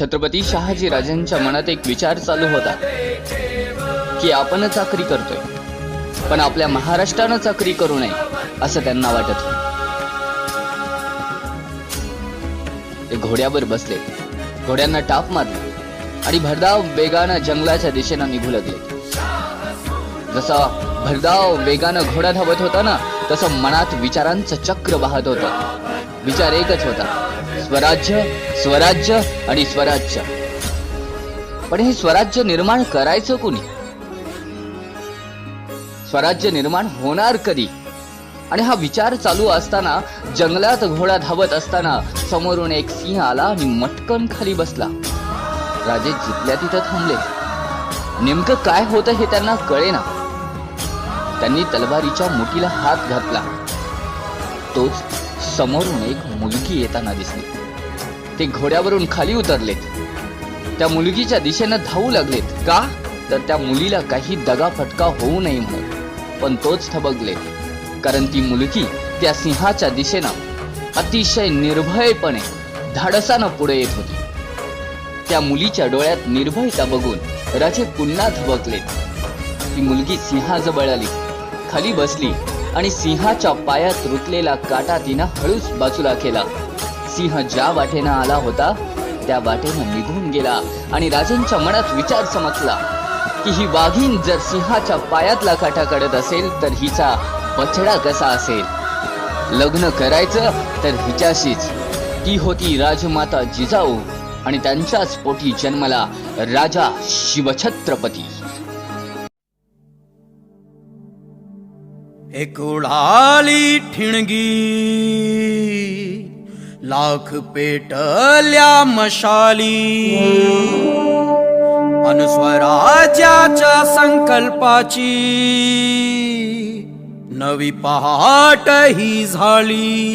छत्रपती शहाजी राजांच्या मनात एक विचार चालू होता की आपण चाकरी करतोय पण आपल्या महाराष्ट्रानं चाकरी करू नये असं त्यांना वाटत ते घोड्यावर बसले घोड्यांना टाप मारली आणि भरधाव वेगानं जंगलाच्या दिशेनं निघू लागले. जसा भरधाव वेगानं घोडा धावत होता ना तसं मनात विचारांचं चक्र वाहत होतं. विचार एकच होता स्वराज्य स्वराज्य आणि स्वराज्य. पण हे स्वराज्य निर्माण करायचं कुणी? स्वराज्य निर्माण होणार कधी? आणि हा विचार चालू असताना जंगलात घोडा धावत असताना समोरून एक सिंह आला आणि मटकन खाली बसला. राजे जिथल्या तिथं थांबले. नेमकं काय होतं हे त्यांना कळेना. त्यांनी तलवारीच्या मुठीला हात घातला. तोच समोरून एक मुलगी येताना दिसली. ते घोड्यावरून खाली उतरलेत. त्या मुलगीच्या दिशेनं धावू लागलेत. का? तर त्या मुलीला काही दगाफटका होऊ नये म्हणून. पण तोच थबकले कारण ती मुलगी त्या सिंहाच्या दिशेनं अतिशय निर्भयपणे धाडसानं पुढे येत होती. त्या मुलीच्या डोळ्यात निर्भयता बघून राजे पुन्हा थबकले ती मुलगी सिंहाजवळ आली. खाली बसली आणि सिंहाच्या पायात रुतलेला काटा तिनं हळूच बाजूला केला. सिंह ज्या वाटेनं आला होता त्या वाटेनं निघून गेला आणि राजांच्या मनात विचार चमकला की ही वाघीण जर सिंहाच्या पायातला काटा काढत असेल तर हिचा बछडा कसा असेल? लग्न करायचं तर हिच्याशीच. ती होती राजमाता जिजाऊ आणि त्यांच्याच पोटी जन्मला राजा शिवछत्रपती. एक उडाली ठिणगी. लाख पेटल्या मशाली. अनुस्वराज्याच्या संकल्पाची नवी पहाट ही झाली.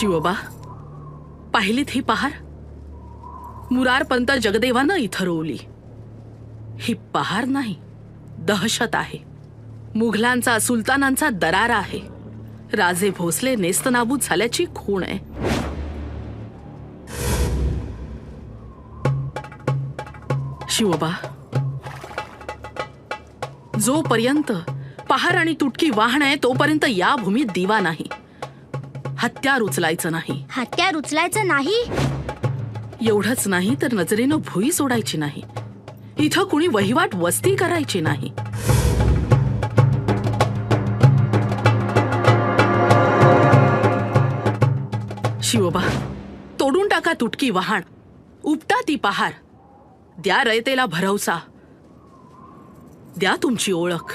शिवबा पाहिलीत ही पहार? मुरारपंत जगदेवानं इथं रोवली. ही पहार नाही दहशत आहे. मुघलांचा सुलतानांचा दरार आहे. राजे भोसले नेस्तनाबूत झाल्याची खूण आहे. शिवबा जोपर्यंत पहार आणि तुटकी वाहन आहे तोपर्यंत या भूमीत दिवा नाही. हत्यार उचलायचं नाही. हत्यार उचलायचं नाही? एवढंच नाही तर नजरेनं भुई सोडायची नाही. इथं कुणी वहिवाट वस्ती करायची नाही. शिवबा तोडून टाका तुटकी वहाण उपटा ती पहार. द्या रयतेला भरवसा. द्या तुमची ओळख.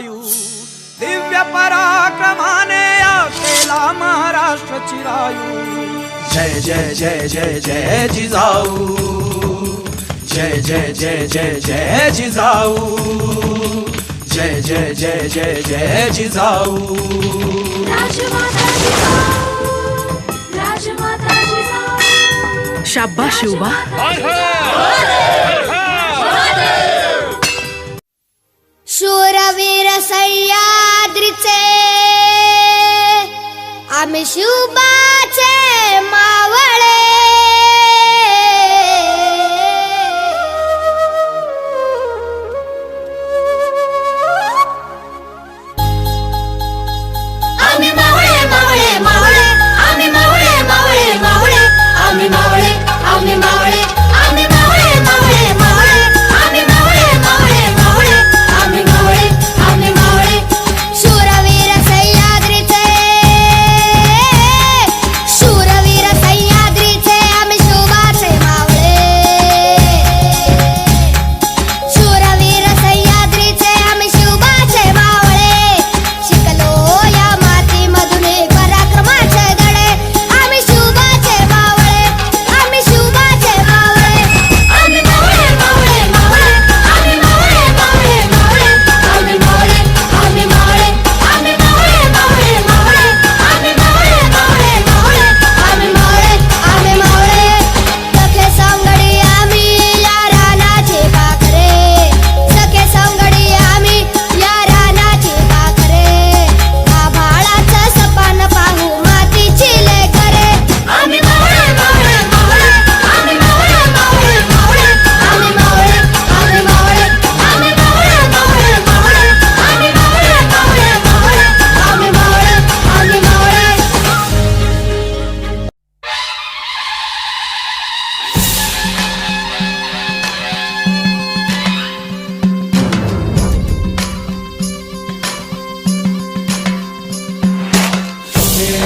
चिरायू दिव्य पराक्रमाने केला महाराष्ट्र चिरायू. जय जय जय जय जय जिजाऊ. जय जय जय जय जय जिजाऊ. जय जय जय जय जय जिजाऊ. राजमाता जिजाऊ राजमाता जिजाऊ. शाब्बा शिवबा अ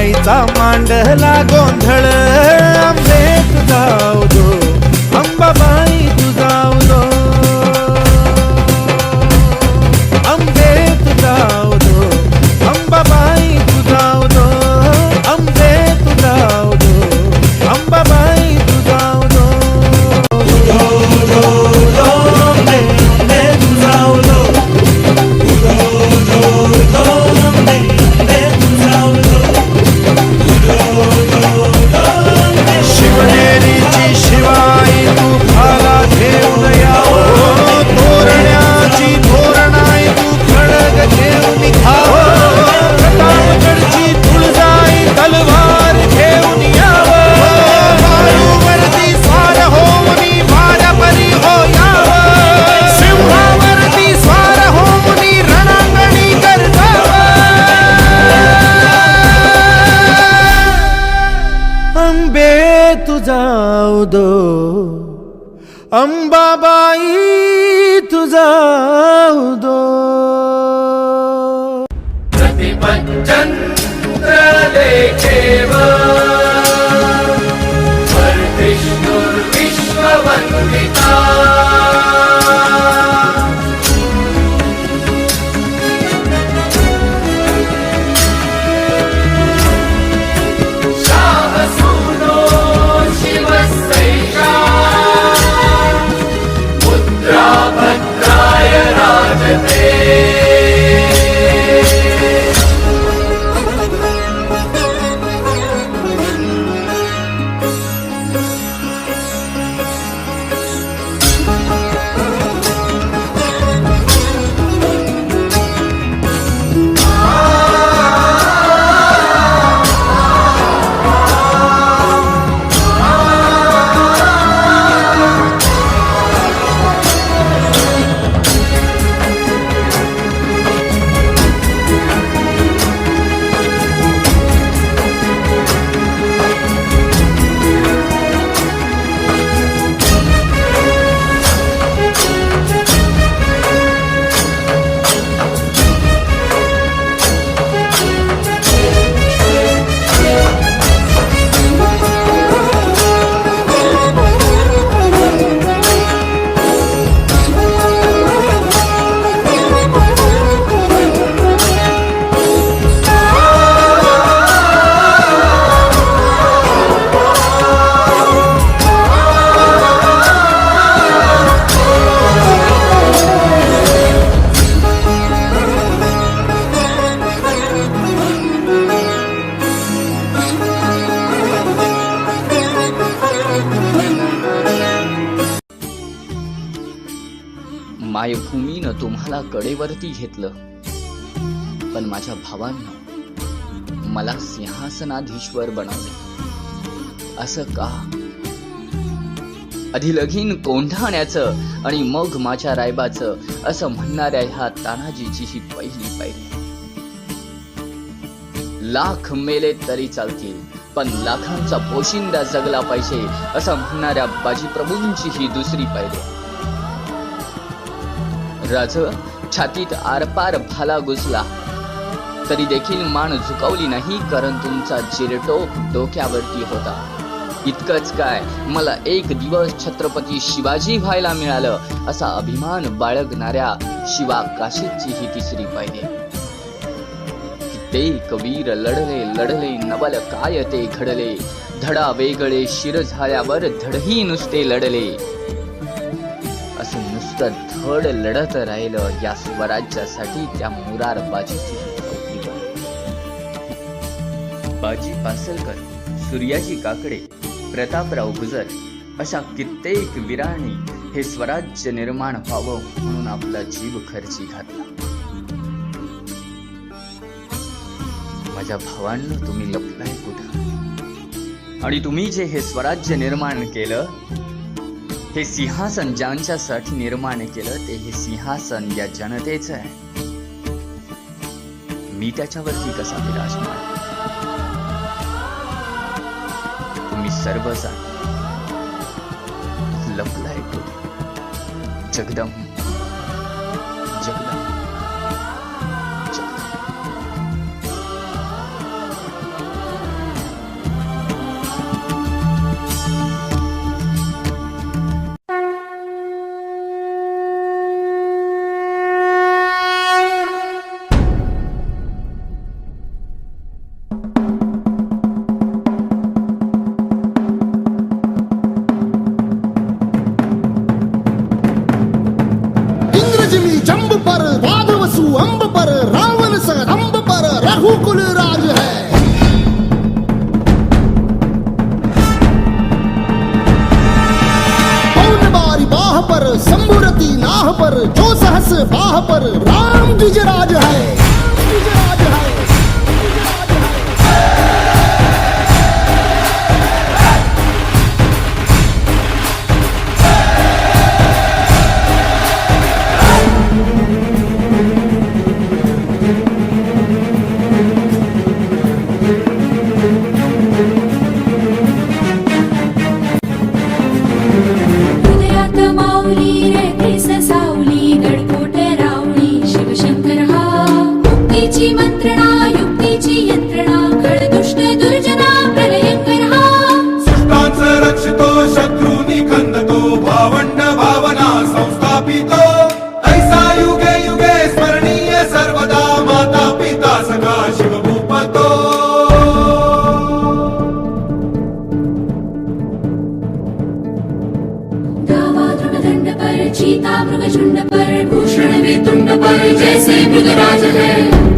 माईचा मांडला गोंधळ. आंबे जाऊ दो. अंबाबा कडेवरती घेतलं. पण माझ्या भावांना मला सिंहासनाधीश्वर बनवलं. असं का? आधी लगीन कोंढाण्याचं आणि मग माझ्या रायबाचं असं म्हणणाऱ्या ह्या तानाजीची ही पहिली पायरी. लाख मेले तरी चालतील पण लाखांचा पोशिंदा जगला पाहिजे असं म्हणणाऱ्या बाजीप्रभूंची ही दुसरी पायरी. राज छातीत आरपार भाला घुसला तरी देखील मान झुकवली नाही कारण तुमचा जिरटो डोक्यावरती होता. इतकंच काय मला एक दिवस छत्रपती शिवाजी व्हायला मिळालं असा अभिमान बाळगणाऱ्या शिवा काशीची ही तिसरी पायरी ते कवीर लढले लढले नवल काय ते घडले धडा वेगळे शिर झाल्यावर धडही नुसते लढले. असं नुसतं धड लढत राहिलं या स्वराज्यासाठी त्या मुरार बाजीची बाजी पासलकर सूर्याजी काकडे प्रतापराव गुजर अशा कित्येक वीरांनी हे स्वराज्य निर्माण व्हावं म्हणून आपला जीव खर्ची घातला. माझ्या भावांना तुम्ही लपलाय कुठं? आणि तुम्ही जे हे स्वराज्य निर्माण केलं हे सिंहासन ज्यांच्यासाठी निर्माण केलं ते हे सिंहासन या जनतेचं आहे. मी त्याच्यावरती कसा विराजमान तुम्ही सर्वजण लपलाय कुठे जगदम जगदम मंत्रणा युक्तीची यंत्रणा खळदुष्ट दुर्जना प्रलयंकर हा. सृष्टांच रक्षितो शत्रूनी खंदतो भावंड भावना संस्थापितो. ऐसा युगे युगे स्मरणीय सर्वदा माता पिता सखा शिवभूपतो. धावा दृढदंड पर चीता मृगचुंड पर भूषण वेतुंड पर जैसे मृगराज है.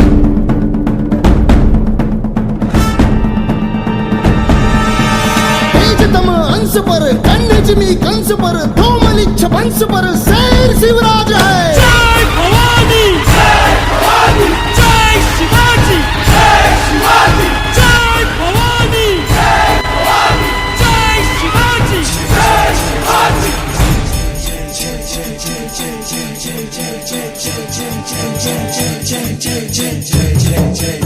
हंस पर कंड मी कंस पर दो धूमलिच्छ पंस पर सैर शिवराज है जय भवानी जय भवानी जय शिवाजी जय शिवाजी जय भवानी जय भवानी जय शिवाजी जय शिवाजी जय जय जय जय जय जय जय जय जय जय जय जय जय जय जय जय जय जय